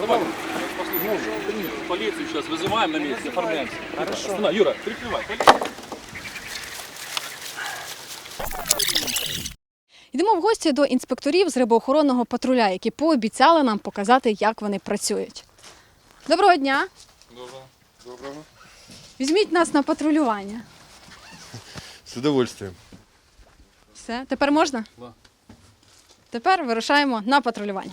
Давайте, послушай, полицию сейчас вызываем на месте, оформляемся. Хорошо. На, Юра, прикрывай. Йдемо в гості до інспекторів з рибоохоронного патруля, які пообіцяли нам показати, як вони працюють. Доброго дня! Доброго. Доброго. Візьміть нас на патрулювання. С удовольствием. Все, тепер можна? Да. Тепер вирушаємо на патрулювання.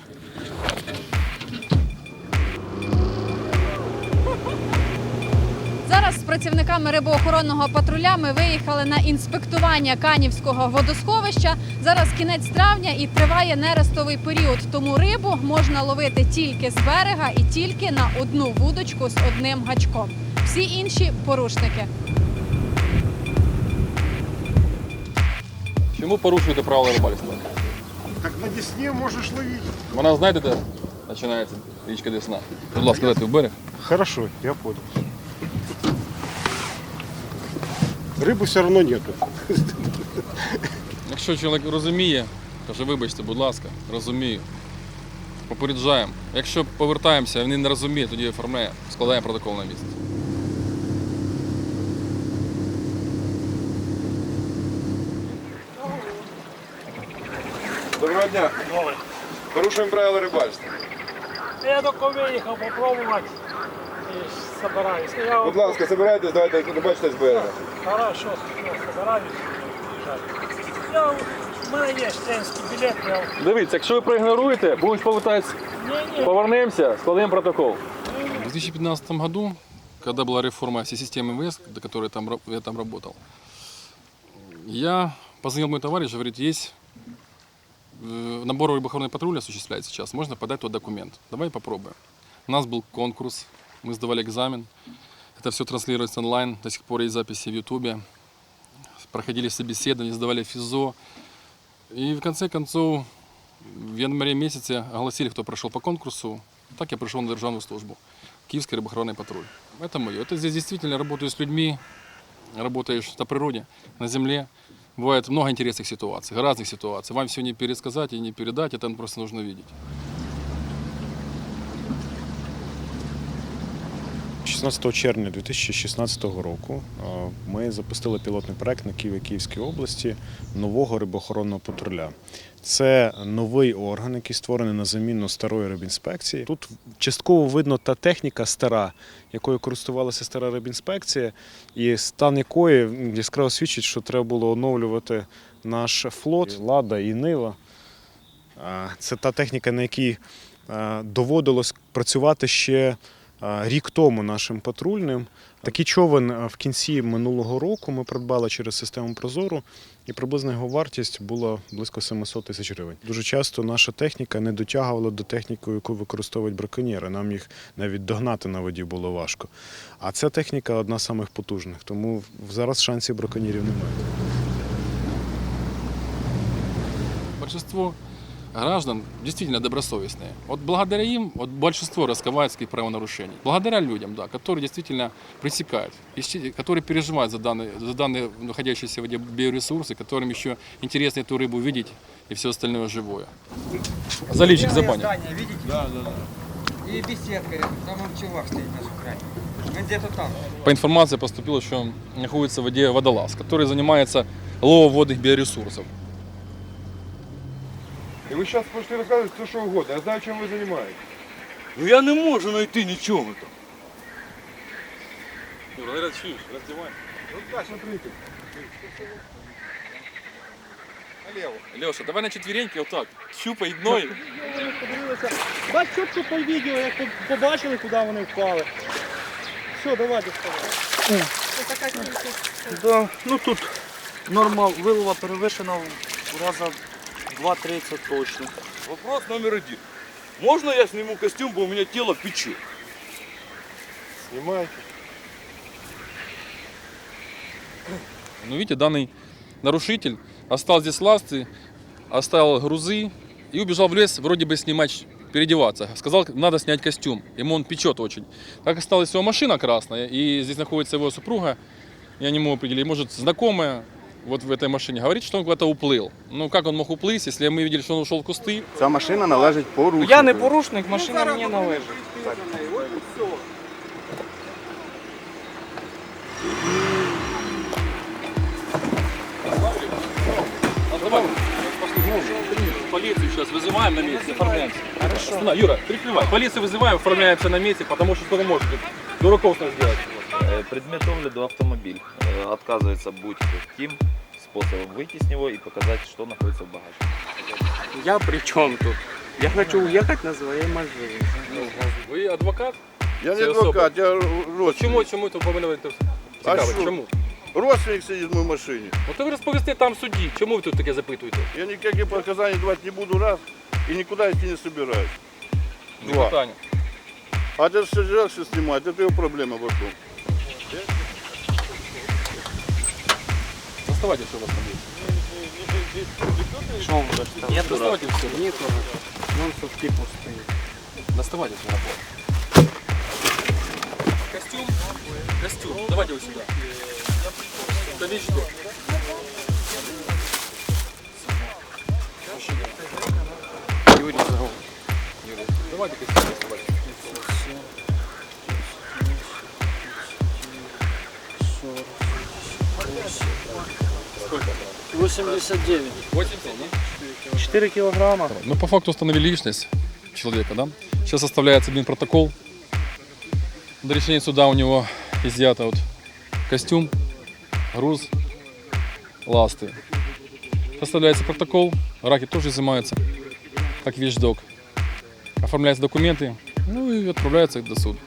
Зараз з працівниками рибоохоронного патруля ми виїхали на інспектування Канівського водосховища. Зараз кінець травня і триває нерестовий період. Тому рибу можна ловити тільки з берега і тільки на одну вудочку з одним гачком. Всі інші порушники. Чому порушуєте правила рибальства? Так на Десне можешь ловить. Вона знаєте, де починається річка Десна? Будь ласка, дайте в берег. Хорошо, я понял. Рыбы все равно нету. Якщо чоловік розуміє, каже, вибачте, будь ласка, розумію. Попереджаємо. Якщо повертаємося, він не розуміє, тоді оформляємо, складаємо протокол на місці. Доброго дня. Порушуємо правила рибальства. Я тільки виїхав попробувати собираюсь. Ну, Я Будь ласка, забирайтесь, давайте рибачте з берега. Хорошо, я собираюсь їжджати. Я, у мене є членський білет, я... Дивіться, якщо ви проігноруєте, будемо повертатися, Ні-ні, повернемося, складаємо протокол. В 2015 году, когда была реформа всей системы МВС, до которой там, ра- я там работал, я позвонил мой товарищ, говорит, есть э, набор рыбоохранной патруля осуществляет сейчас, можно подать тот документ. Давай попробуем. У нас был конкурс, мы сдавали экзамен, это все транслируется онлайн, до сих пор есть записи в Ютубе. Проходили собеседования, сдавали ФИЗО. И в конце концов, в январе месяце огласили, кто прошел по конкурсу. Так я пришел на державную службу. Киевский рыбоохранный патруль. Это мое. Это здесь действительно работаю с людьми, работаешь на природе, на земле. Бывает много интересных ситуаций, разных ситуаций. Вам все не пересказать и не передать, это просто нужно видеть. 16 червня 2016 року ми запустили пілотний проект на Києві Київській області нового рибоохоронного патруля. Це новий орган, який створений на заміну старої рибінспекції. Тут частково видно та техніка стара, якою користувалася стара рибінспекція, і стан якої яскраво свідчить, що треба було оновлювати наш флот, лада і нива. Це та техніка, на якій доводилось працювати ще рік тому нашим патрульним. Такий човен в кінці минулого року ми придбали через систему Прозору, і приблизна його вартість була близько 700 тисяч гривень. Дуже часто наша техніка не дотягувала до техніки, яку використовують браконьєри. Нам їх навіть догнати на воді було важко. А ця техніка одна з самих потужних, тому зараз шансів браконьєрів немає. Большинство граждан действительно добросовестные. Вот благодаря им вот большинство раскрывается правонарушений. Благодаря людям, да, которые действительно пресекают, которые переживают за данные, за данные находящиеся в воде биоресурсы, которым еще интересно эту рыбу видеть и все остальное живое. Забанил. здание, видите? Да, да, да. И беседка рядом, там он чувак стоит на крайне. Мы где-то там. По информации поступило, что находится в воде водолаз, который занимается ловом водных биоресурсов. І ви зараз можете розказувати все, що угодно. Я знаю, чим ви займаєтесь. Ну я не можу знайти нічого там. Ну смотрите. Налево. Леша, давай на четвереньки вот так. Щупай дной. Бач, чітко по відео, як по- побачили, куди вони впали. Все, давай доставай. Да, ну тут норма вилова перевищена в раза 2-30 точно. Вопрос номер один. Можно я сниму костюм, бо у меня тело печет? Знімайте. Ну, видите, данный нарушитель оставил здесь ласты, оставил грузы и убежал в лес вроде бы снимать, переодеваться. Сказал, надо снять костюм. Ему он печет очень. Как осталась его машина красная, и здесь находится его супруга, я не могу определить, может, знакомая, вот в этой машине, говорит, что он куда-то уплыл. Ну, как он мог уплыть, если мы видели, что он ушел в кусты? Ця машина належить порушнику. Я не порушник, машина мені належить. Полицию сейчас вызываем на месте, оформляемся. Хорошо. Юра, прикрывай. Полицию вызываем, оформляемся на месте, потому что что вы можете? Дураков нас сделать. Е, Предмет огляду автомобиль. Е, Отказывается быть каким способом выйти с него и показать, что находится в багажнике. Я при чому тут? Я хочу уїхати на своїй машині. Ви адвокат? Я Це не адвокат, я родственник. Чому, чому це повинно бути цікаво? що? Чому? Родственник сидит в моей машине. Ну то ви розповісти там в суді. Чому ви тут таке запитуєте? Я никаких показаний давать не буду, раз. И никуда идти не собираюсь. Не Два. питання. А это все все снимать, это его проблема потом. Доставайте, що у вас там є. Що вам дасте? Нет, доставайте все. Нікого. Вон сутки пустий. Доставайте все набор. Костюм? Костюм. Давайте его сюда. Количество. Юрий, здорово. Юрий. Давайте костюм доставайте. Сколько? 89. 80, да? 4 кілограма. Ну, по факту установили личность человека, да? Сейчас составляется один протокол. До решения суда у него изъято вот костюм, груз, ласты. Составляется протокол, раки тоже изымаются, как вещдок. Оформляются документы, ну и отправляются до суда.